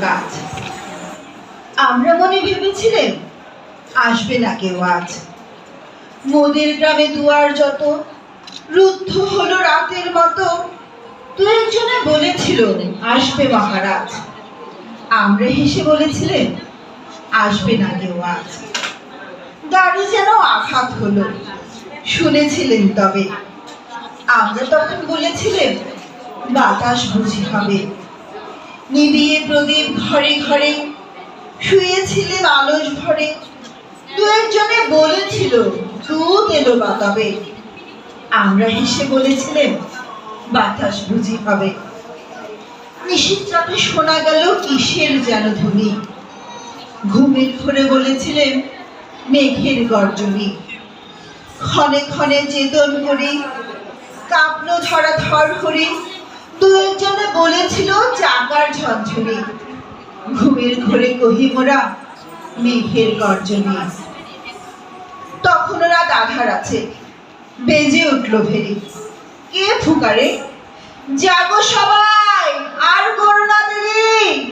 কাজ। আমরা মনে ভেবেছিলেন আসবে না কেউ আজ। মোদের গ্রামে দুয়ার যত, রুদ্ধ হলো রাতের মতো। দু একজনে বলেছিল, আসবে মহারাজ। আমরা হেসে বলেছিলেন আসবে না কেউ আজ। দাড়ি যেন আঘাত হলো, শুনেছিলেন তবে। আমরা তখন বলেছিলেন বাতাস বুঝি হবে। নিবিয়ে প্রদীপ ঘরে ঘরে শুয়েছিলেন আলস ভরে। দু একজনে বলেছিল, দুধ এলো বাতাবে। আমরা হেসে বলেছিলেন, বাতাস বুঝি হবে। নিশীত রাতে শোনা গেল, কিসের যেন ধ্বনি? ঘুমের ঘরে বলেছিলেন, মেঘের গর্জনী। ক্ষণে ক্ষণে চেতন করি, কাঁপলো ধরা থর করে বলেছিল চাকার ঝনঝনি। ঘুমের ঘরে কহি মোরা মেঘের গর্জনে। তখন রাত আধার আছে, বেজে উঠল ভেরি। কে ফুকারে? জাগো সবাই, আর